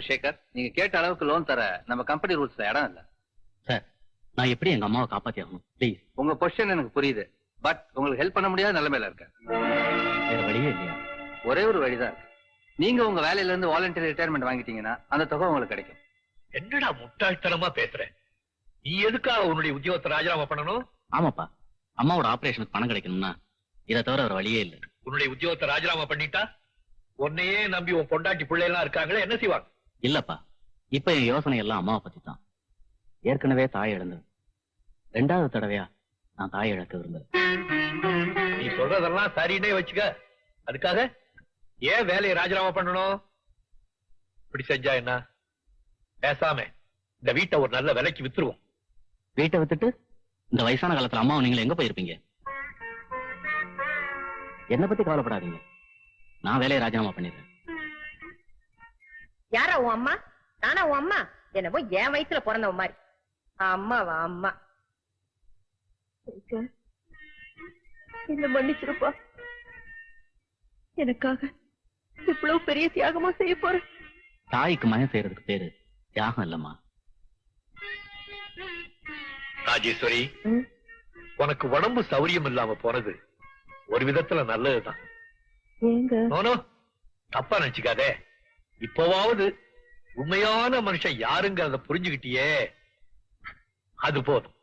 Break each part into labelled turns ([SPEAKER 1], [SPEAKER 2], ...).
[SPEAKER 1] சேகர் நீங்க கேட்ட அளவுக்கு லோன் தர நம்ம கம்பெனி ரூல்ஸ்ல இடம் இல்ல.
[SPEAKER 2] சார் நான் எப்படி எங்க அம்மாவை காப்பாத்தி ஆகணும் ப்ளீஸ்
[SPEAKER 1] உங்க பொசிஷன் எனக்கு புரியுது. பட் உங்களுக்கு ஹெல்ப் பண்ண முடியாத நிலைமையில இருக்கேன்.
[SPEAKER 2] வேற வழியே இல்லையா?
[SPEAKER 1] ஒரே ஒரு வழிதான். இருக்கு நீங்க உங்க வேலையில இருந்து வாலண்டரி ரிட்டையர்மெண்ட் வாங்கிட்டீங்கன்னா அந்த தொகை உங்களுக்கு கிடைக்கும்.
[SPEAKER 3] என்னடா முட்டாள்தனமா பேசுற? நீ எதுக்காக உன்னுடைய உத்தியோகத்தை ராஜினாமா பண்ணணும்?
[SPEAKER 2] ஆமாப்பா. அம்மாவோட ஆபரேஷனுக்கு பணம் கிடைக்கணும்னா இதை தவிர வேற வழியே இல்லை.
[SPEAKER 3] உன்னுடைய உத்தியோகத்தை ராஜினாமா பண்ணிட்டா? உன்னையே நம்பி உன் பொண்டாட்டி பிள்ளை எல்லாம் இருக்காங்களே என்ன செய்வாங்க?
[SPEAKER 2] இல்லப்பா இப்ப என் யோசனை எல்லாம் அம்மாவை பத்தி தான் ஏற்கனவே தாய் இழந்தது. ரெண்டாவது தடவையா நான் தாய் இழக்க விரும்புறேன்
[SPEAKER 3] நீ சொல்றதெல்லாம் சரின்னே வச்சுக்க. அதுக்காக ஏன் வேலையை ராஜினாமா பண்ணணும்? இப்படி செஞ்சா என்ன? பேசாம இந்த வீட்டை ஒரு நல்ல விலைக்கு வித்துருவோம்.
[SPEAKER 2] வீட்டை வித்துட்டு இந்த வயசான காலத்துல அம்மாவை நீங்க எங்க போயிருப்பீங்க? என்ன பத்தி கவலைப்படாதீங்க. நான் வேலையை ராஜினாமா பண்ணிடுறேன்.
[SPEAKER 4] யாரா உன் அம்மா? நானா உன் அம்மா? என்னமோ என் வயித்துல பிறந்தவ மாதிரி. அம்மாவா அம்மா. என்ன மன்னிச்சிருப்பா. எனக்காக இவ்வளவு பெரிய தியாகமா செய்ய போறேன்
[SPEAKER 2] தாய்க்கு மயம் செய்யறதுக்கு பேரு தியாகம் இல்லம்மா.
[SPEAKER 3] ராஜேஸ்வரி
[SPEAKER 4] ம்.
[SPEAKER 3] உனக்கு உடம்பு சௌரியம் இல்லாம போனது ஒரு விதத்துல நல்லதுதான்.
[SPEAKER 4] ஏங்க?
[SPEAKER 3] நோனோ தப்பா நினைச்சுக்காதே. இப்பவாவது உண்மையான மனுஷன் யாருங்கிறத புரிஞ்சுகிட்டியே அது போதும்.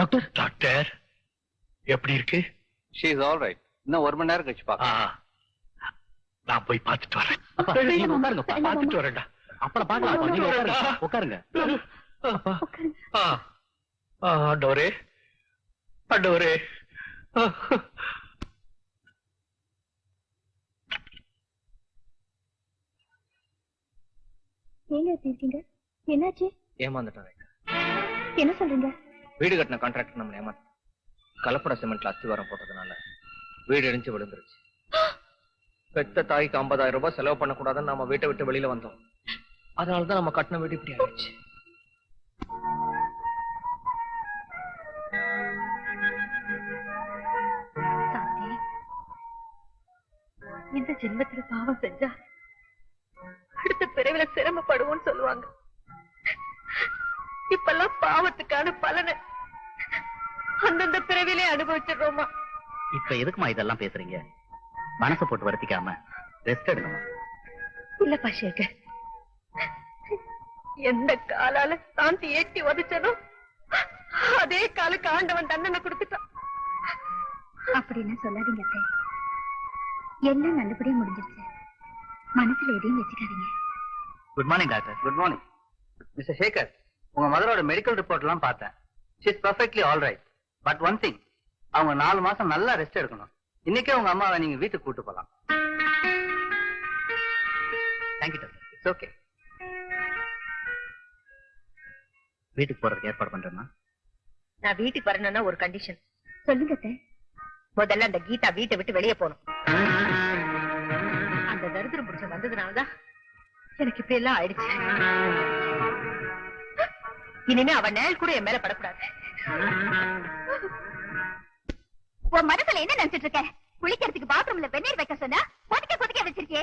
[SPEAKER 2] டாக்டர்?
[SPEAKER 3] டாக்டர். எப்படி இருக்கு?
[SPEAKER 1] ஷீ இஸ் ஆல் ரைட் இன்னும் ஒரு மணி நேரம் கழிச்சு பார்க்கலாம்.
[SPEAKER 3] நான் போய் பார்த்துட்டு வரேன். பார்த்துட்டு வரேன்டா.
[SPEAKER 2] அப்புறம் பாக்கலாம் நீங்க உட்காருங்க. உட்காருங்க.
[SPEAKER 3] ஆ, ஆ, ஆண்டவரே. ஆண்டவரே. ஆ,
[SPEAKER 5] ஏங்க எப்படி இருக்கீங்க? என்னாச்சு?
[SPEAKER 6] ஏமாந்துட்டோம்
[SPEAKER 5] என்ன சொல்றீங்க?
[SPEAKER 6] வீடு கட்டின கான்ட்ராக்டர் நம்ம ஏமாத்த. கலப்பட சிமெண்ட்ல அஸ்திவாரம் போட்டதுனால வீடு இடிஞ்சு விழுந்துருச்சு. பெத்த தாய்க்கு 50000 ரூபாய் செலவு பண்ணக்கூடாதுன்னு நம்ம வீட்டை விட்டு வெளியில வந்தோம். அதனாலதான் நம்ம கட்டின வீடு இப்படி ஆயிடுச்சு.
[SPEAKER 5] இந்த ஜென்மத்துல பாவம் செஞ்சா அடுத்த பிறவில சிரமப்படுவோம்னு சொல்லுவாங்க. இப்பெல்லாம் பாவத்துக்கான பலனை அந்தந்த பிறவிலே அனுபவிச்சிடுறோமா?
[SPEAKER 2] இப்ப எதுக்குமா இதெல்லாம் பேசுறீங்க? மனசை போட்டு வருத்திக்காம ரெஸ்ட் எடுங்கம்மா.
[SPEAKER 5] இல்லப்பா சேகர் எந்த காலால சாந்தி ஏற்றி உதச்சனோ அதே காலுக்கு ஆண்டவன் தண்டனை கொடுத்துட்டான்.
[SPEAKER 7] அப்படின்னு சொல்லாதீங்க அத்தை. எல்லாம் நல்லபடியா முடிஞ்சிருச்சு. மனசுல எதையும் வச்சுக்காதீங்க.
[SPEAKER 1] Good morning doctor good morning mister Sekar உங்க மதரோட மெடிக்கல் ரிப்போர்ட் எல்லாம் பார்த்தேன். She is perfectly all right but one thing அவங்க நாலு மாசம் நல்லா ரெஸ்ட் எடுக்கணும். இன்னைக்கே உங்க அம்மாவை நீங்க வீட்டுக்கு கூட்டு போலாம்.
[SPEAKER 2] தேங்க்யூ டாக்டர்
[SPEAKER 1] இட்ஸ் ஓகே
[SPEAKER 2] வீட்டுக்கு போறதுக்கு ஏற்பாடு பண்றேன்னா
[SPEAKER 4] நான் வீட்டுக்கு வரணும்னா ஒரு கண்டிஷன்
[SPEAKER 7] சொல்லுங்க அத்தை.
[SPEAKER 4] முதல்ல அந்த கீதா வீட்டை விட்டு வெளியே போகணும். அந்த தரித்திரம் புருஷன் வந்ததுனாலதான் எனக்கு இப்படி எல்லாம் ஆயிடுச்சு. இனிமே அவன் நேல் கூட என் மேல படக்கூடாது.
[SPEAKER 7] உன் மனசுல என்ன நினைச்சிட்டு இருக்க? குளிக்கிறதுக்கு பாத்ரூம்ல வெந்நீர் வைக்க சொன்னா கொதிக்க கொதிக்க வச்சிருக்கே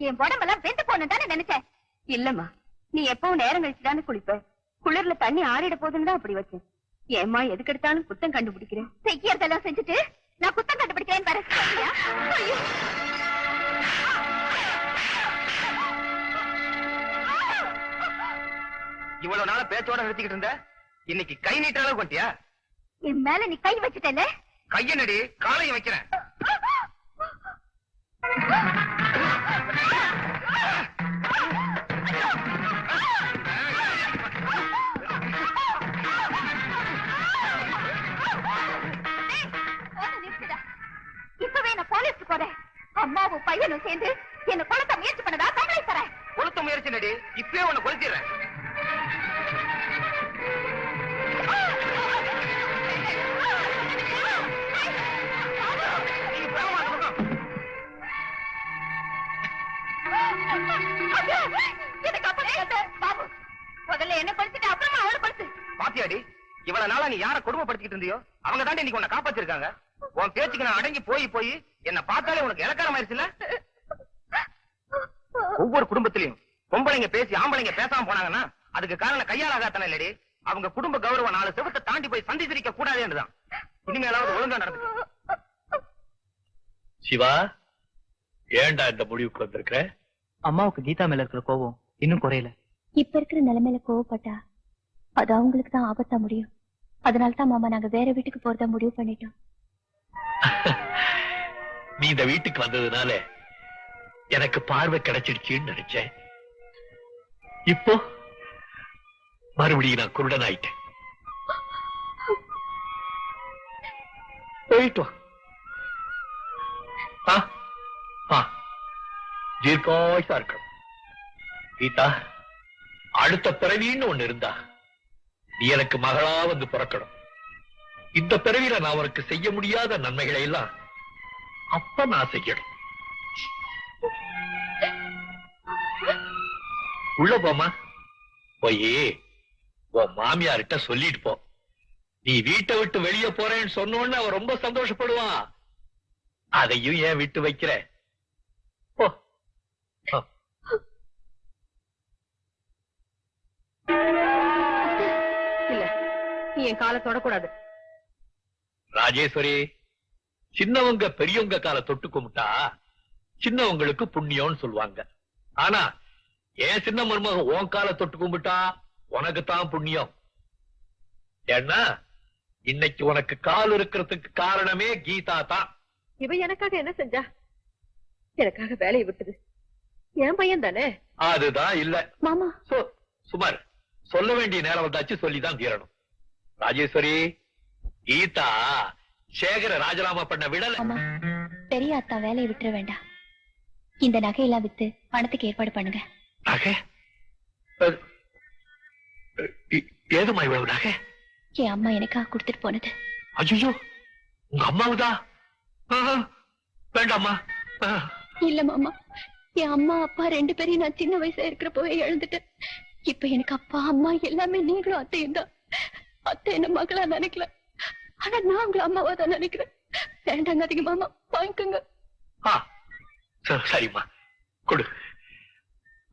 [SPEAKER 7] என் உடம்பெல்லாம் வெந்து போன தானே நினைச்சேன் இல்லம்மா நீ எப்பவும் நேரம் கழிச்சு தானே குளிப்ப. குளிர்ல தண்ணி ஆறிட போதுன்னு தான் அப்படி வச்சேன். ஏம்மா எதுக்கு எடுத்தாலும் குத்தம் கண்டுபிடிக்கிறேன். செய்யறதெல்லாம் செஞ்சுட்டு நான் குத்தம் கண்டுபிடிக்கிறேன் வர.
[SPEAKER 6] இவ்வளவு நாள பேச்சோட நிறுத்திக்கிட்டு இருந்த? இன்னைக்கு கை நீட்ட அளவுக்கு வந்துட்டியா
[SPEAKER 7] என் மேல நீ கை வச்சுட்டல
[SPEAKER 6] கையனடி காலையும் வைக்கிறேன்.
[SPEAKER 8] பாபு. முதல்ல என்ன படுத்துட்டு அப்புறமா அவளை படுத்து.
[SPEAKER 9] பாத்தியாடி இவ்வளவு நாளா நீ யார கொடுமைப்படுத்திக்கிட்டு இருந்தியோ? அவங்க தாண்டி இன்னைக்கு உன்னை காப்பாத்திருக்காங்க. உன் பேச்சுக்கு நான் அடங்கி போய் போய் என்ன பார்த்தாலே உனக்கு இலக்காரம் ஆயிருச்சுல ஒவ்வொரு குடும்பத்திலையும் பொம்பளைங்க பேசி ஆம்பளைங்க பேசாம போனாங்கன்னா அதுக்கு காரணம் கையாலாகாத்தன இல்லடி. அவங்க குடும்ப கௌரவம் நாலு செவத்தை தாண்டி போய் சந்தி சிரிக்க கூடாதுன்றதான் இனிமேலாவது ஒழுங்கா நடந்து
[SPEAKER 3] சிவா ஏன்டா இந்த முடிவுக்கு வந்திருக்கிற?
[SPEAKER 1] அம்மாவுக்கு கீதா மேல இருக்கிற கோபம் இன்னும் குறையல.
[SPEAKER 8] இப்ப இருக்கிற நிலைமையில கோவப்பட்டா அது அவங்களுக்கு தான் ஆபத்தா முடியும். அதனால தான் மாமா நாங்க வேற வீட்டுக்கு போறதா முடிவு பண்ணிட்டோம்.
[SPEAKER 3] நீ இந்த வீட்டுக்கு வந்ததுனால எனக்கு பார்வை கிடைச்சிடுச்சுன்னு நினைச்சேன். இப்போ மறுபடியும் நான் குருடன் ஆயிட்டேன் போயிட்டு வா. தீர்க்காயுசா இருக்கணும் கீதா அடுத்த பிறவின்னு ஒண்ணு இருந்தா நீ எனக்கு மகளா வந்து பிறக்கணும். இந்த பிறவியில நான் உனக்கு செய்ய முடியாத நன்மைகளை எல்லாம் அப்ப நான் செய்யணும். உள்ள போமா போயே உன் மாமியார்கிட்ட சொல்லிட்டு போ. நீ வீட்டை விட்டு வெளியே போறேன்னு சொன்னோன்னு அவன் ரொம்ப சந்தோஷப்படுவான் அதையும் ஏன் விட்டு வைக்கிற? போ.
[SPEAKER 4] என் காலை தொடக்கூடாது.
[SPEAKER 3] ராஜேஸ்வரி சின்னவங்க பெரியவங்க கால தொட்டு கும்பிட்டா சின்னவங்களுக்கு புண்ணியம்னு சொல்லுவாங்க. ஆனா ஏன் சின்ன மருமக உன் கால தொட்டு கும்பிட்டா உனக்கு தான் புண்ணியம்? ஏன்னா இன்னைக்கு உனக்கு கால் இருக்கிறதுக்கு காரணமே கீதா தான்.
[SPEAKER 4] இவ எனக்காக என்ன செஞ்சா? எனக்காக வேலையை விட்டது என் பையன் தானே?
[SPEAKER 3] அதுதான் இல்ல.
[SPEAKER 8] மாமா.
[SPEAKER 3] சுமார் சொல்ல வேண்டிய நேரம் வந்தாச்சு சொல்லிதான் தீரணும். ராஜேஸ்வரி கீதா சேகர ராஜினாமா பண்ண விடல.
[SPEAKER 8] பெரிய அத்தா வேலையை விட்டுற வேண்டாம் இந்த நகையெல்லாம் வித்து பணத்துக்கு ஏற்பாடு பண்ணுங்க.
[SPEAKER 3] நகை? ஏதும்மா இவ்வளவு நகை?
[SPEAKER 8] என் அம்மா எனக்காக கொடுத்துட்டு போனது.
[SPEAKER 3] ஐயோ உங்க அம்மாவுதா? ஆ,
[SPEAKER 8] இல்ல மாமா என் அம்மா அப்பா ரெண்டு பேரையும் நான் சின்ன வயசா இருக்கிறப்பவே எழுந்துட்டேன் இப்ப எனக்கு அப்பா அம்மா எல்லாமே நீங்களும் அத்தையும் தான். அத்தை என்ன மகளா நினைக்கல. ஆனா நான் உங்களை அம்மாவா தான் நினைக்கிறேன். வேண்டாங்க அதிக மாமா வாங்கிக்கோங்க.
[SPEAKER 3] சரிம்மா. கொடு.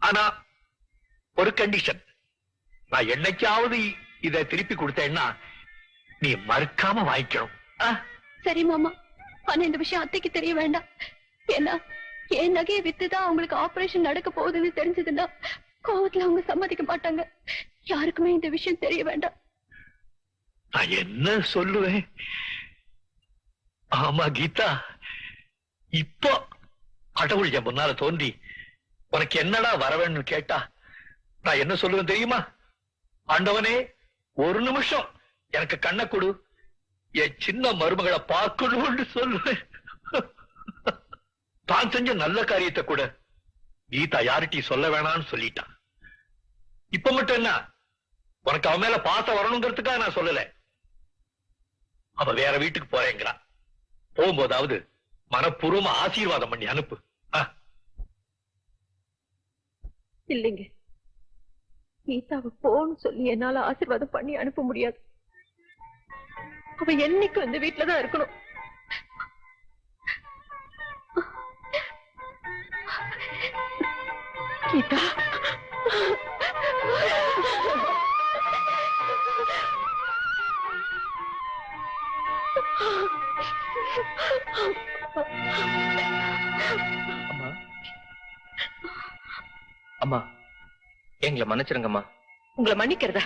[SPEAKER 3] ஆனா ஒரு கண்டிஷன் நான் என்னைக்காவது இத திருப்பி கொடுத்தேன்னா நீ மறுக்காம வாங்கிக்கணும்?
[SPEAKER 8] சரி மாமா. ஆனா இந்த விஷயம் அத்தைக்கு தெரிய வேண்டாம். ஏன்னா என் நகையை வித்துதான் அவங்களுக்கு ஆபரேஷன் நடக்க போகுதுன்னு தெரிஞ்சதுன்னா கோவத்துல அவங்க சம்மதிக்க மாட்டாங்க. யாருக்குமே இந்த விஷயம் தெரிய வேண்டாம்.
[SPEAKER 3] நான் என்ன சொல்லுவேன்? ஆமா கீதா. இப்போ கடவுள் என் முன்னால தோன்றி உனக்கு என்னடா வரவேன்னு கேட்டா நான் என்ன சொல்லுவேன் தெரியுமா? ஆண்டவனே ஒரு நிமிஷம் எனக்கு கண்ணை கொடு. என் சின்ன மருமகளை பார்க்கணும்னு சொல்லுவேன். தான் செஞ்ச நல்ல காரியத்தை கூட கீதா யார்கிட்டயும் சொல்ல வேணாம்னு சொல்லிட்டான் இப்ப மட்டும் என்ன? உனக்கு அவன் மேல பாசம் வரணுங்கிறதுக்காக நான் சொல்லல. அவ வேற வீட்டுக்கு போறேங்கிறா. போகும்போதாவது மனப்பூர்வமா ஆசீர்வாதம் பண்ணி அனுப்பு.
[SPEAKER 4] இல்லைங்க. கீதாவை போன்னு சொல்லி என்னால ஆசீர்வாதம் பண்ணி அனுப்ப முடியாது. அவ என்னைக்கு அந்த வீட்டுலதான் இருக்கணும். கீதா.
[SPEAKER 9] அம்மா. அம்மா எங்களை மன்னிச்சிருங்கம்மா.
[SPEAKER 4] உங்களை மன்னிக்கிறதா?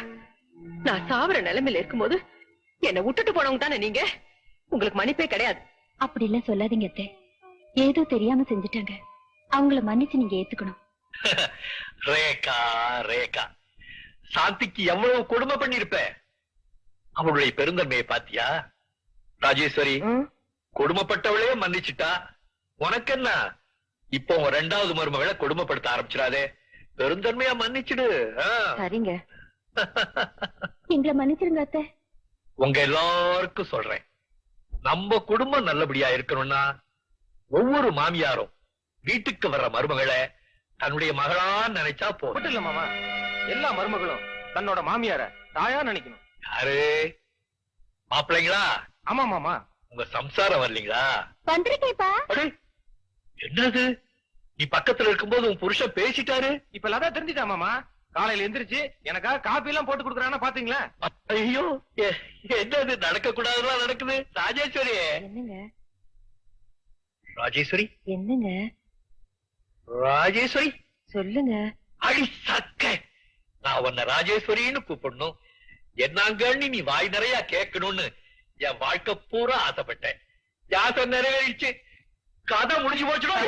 [SPEAKER 4] நான் சாவர நிலைமையில இருக்கும்போது என்னை விட்டுட்டு போனவங்க தானே நீங்க? உங்களுக்கு மன்னிப்பே கிடையாது.
[SPEAKER 8] அப்படி எல்லாம் சொல்லாதீங்க அத்தை. ஏதோ தெரியாம செஞ்சுட்டாங்க. அவங்கள மன்னிச்சு நீங்க ஏத்துக்கணும்.
[SPEAKER 3] ரேகா ரேகா. சாந்திக்கு எவ்வளவு கொடுமை பண்ணிருப்ப அவளுடைய பெருந்தன்மையை பாத்தியா? ராஜேஸ்வரி. கொடுமைப்பட்டவளே மன்னிச்சிட்டா. உனக்கு என்ன இப்போ உன் ரெண்டாவது மருமகளை கொடுமைப்படுத்த ஆரம்பிச்சிடாதே. பெருந்தன்மையா மன்னிச்சிடு. ஆ.
[SPEAKER 4] சரிங்க. எங்களை மன்னிச்சிருங்க அத்தை.
[SPEAKER 3] உங்க எல்லாருக்கும் சொல்றேன். நம்ம குடும்பம் நல்லபடியா இருக்கணும்னா ஒவ்வொரு மாமியாரும் வீட்டுக்கு வர்ற மருமகளை தன்னுடைய மகளா நினைச்சா போதும்.
[SPEAKER 9] இல்ல மாமா எல்லா மருமகளும் தன்னோட மாமியார தாயா நினைக்கணும்.
[SPEAKER 3] யாரு? மாப்பிள்ளைங்களா?
[SPEAKER 9] ஆமா மாமா.
[SPEAKER 3] உங்க சம்சாரம் வரலீங்களா?
[SPEAKER 8] வந்திருக்கேப்பா
[SPEAKER 3] என்னது? நீ பக்கத்துல இருக்கும்போது உன் புருஷன் பேசிட்டாரு?
[SPEAKER 9] இப்ப லதா தெரிஞ்சுட்டா மாமா. காலையில எந்திரிச்சு எனக்காக காப்பி எல்லாம் போட்டு கொடுக்குறான்னா பாத்தீங்களா?
[SPEAKER 3] ஐயோ என்னது? நடக்க கூடாதுலாம் நடக்குது. ராஜேஸ்வரி.
[SPEAKER 4] என்னங்க?
[SPEAKER 3] ராஜேஸ்வரி.
[SPEAKER 4] என்னங்க?
[SPEAKER 3] ராஜேஸ்வரி.
[SPEAKER 4] சொல்லுங்க.
[SPEAKER 3] அடி சக்க. நான் உன்னை ராஜேஸ்வரின்னு கூப்பிடணும். என்னங்கன்னு நீ வாய் நிறைய கேட்கணும்னு. என் வாழ்க்கை பூரா ஆசைப்பட்டேன். ஆசை நிறைவேறிச்சு. கதை முடிஞ்சு போச்சுடும்